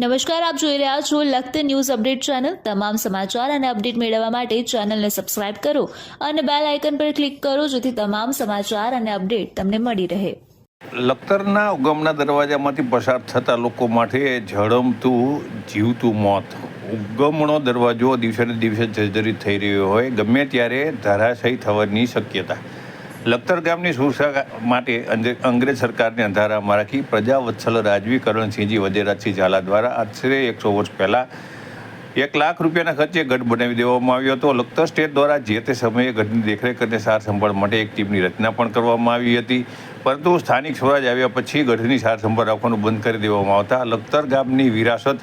નમસ્કાર, આપ જોઈ રહ્યા છો લખત ન્યૂઝ અપડેટ ચેનલ. તમામ સમાચાર અને અપડેટ મેળવવા માટે ચેનલને સબસ્ક્રાઇબ કરો અને બેલ આઇકન પર ક્લિક કરો જેથી તમામ સમાચાર અને અપડેટ તમને મળી રહે. લખતરના ઉગમના દરવાજામાંથી પસાર થતા લોકો માટે ઝડમતું જીવતું મોત. ઉગમનો દરવાજો દિવસે દિવસે જર્જરિત થઈ રહ્યો હોય. ગમે ત્યારે ધરાશયી થવાની શક્યતા. લખતર ગામની સુરક્ષા માટે અંગ્રેજ સરકારને અંધારામાં રાખી પ્રજા વત્સલ રાજવી કરણસિંહજી વજેરાજસિંહ ઝાલા દ્વારા આશરે એકસો વર્ષ પહેલાં એક લાખ રૂપિયાના ખર્ચે ગઢ બનાવી દેવામાં આવ્યો હતો. લખતર સ્ટેટ દ્વારા જે તે સમયે ગઢની દેખરેખ અને સાર સંભાળ માટે એક ટીમની રચના પણ કરવામાં આવી હતી. પરંતુ સ્થાનિક સ્વરાજ આવ્યા પછી ગઢની સાર સંભાળ રાખવાનું બંધ કરી દેવામાં આવતા લખતર ગામની વિરાસત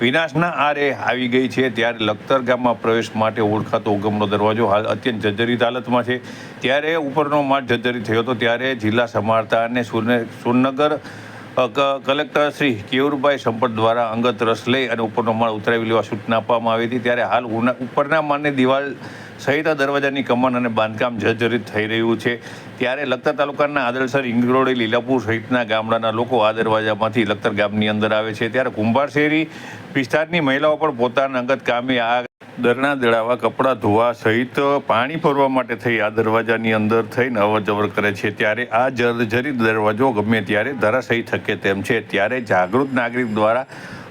વિનાશના આરે આવી ગઈ છે ત્યારે લખતર ગામમાં પ્રવેશ માટે ઓળખાતો ઉગમનો દરવાજો હાલ અત્યંત જર્જરિત હાલતમાં છે. ત્યારે ઉપરનો માળ જર્જરિત થયો હતો ત્યારે જિલ્લા સમારતા અને સુરને- સુરનગર કલેક્ટર શ્રી કેયુરભાઈ સંપત દ્વારા અંગત રસ લઈ અને ઉપરનો માળ ઉતરાવી લેવા સૂચના આપવામાં આવી હતી. ત્યારે હાલ ઉપરના માળની દિવાલ સહિત દરવાજાની કમાન અને બાંધકામ જર્જરિત થઈ રહ્યું છે. ત્યારે લખતર તાલુકાના આદરસર ઇંગરોડી લીલાપુર સહિતના ગામડાના લોકો આ દરવાજામાંથી લખતર ગામની અંદર આવે છે. ત્યારે કુંભાર શેરી વિસ્તારની મહિલાઓ પણ પોતાના અંગત કામે આ દરના દળાવા કપડાં ધોવા સહિત પાણી ભરવા માટે થઈ આ દરવાજાની અંદર થઈને અવર જવર કરે છે. ત્યારે આ જર્જરી દરવાજો ગમે ત્યારે ધરાશયી થકે તેમ છે. ત્યારે જાગૃત નાગરિક દ્વારા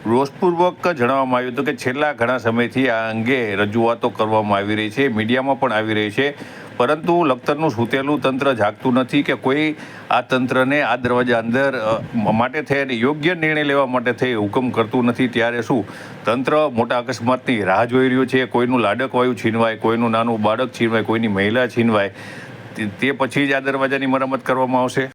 રોષપૂર્વક જણાવવામાં આવ્યું હતું કે છેલ્લા ઘણા સમયથી આ અંગે રજૂઆતો કરવામાં આવી રહી છે. મીડિયામાં પણ આવી રહી છે. પરંતુ લખતરનું સૂતેલું તંત્ર જાગતું નથી કે કોઈ આ તંત્રને આ દરવાજા અંદર માટે થઈને યોગ્ય નિર્ણય લેવા માટે થઈ હુકમ કરતું નથી. ત્યારે શું? તંત્ર મોટા અકસ્માતની રાહ જોઈ રહ્યું છે. કોઈનું લાડક વાયુ છીનવાય, કોઈનું નાનું બાળક છીનવાય, કોઈની મહિલા છીનવાય. તે પછી જ આ દરવાજાની મરામત કરવામાં આવશે.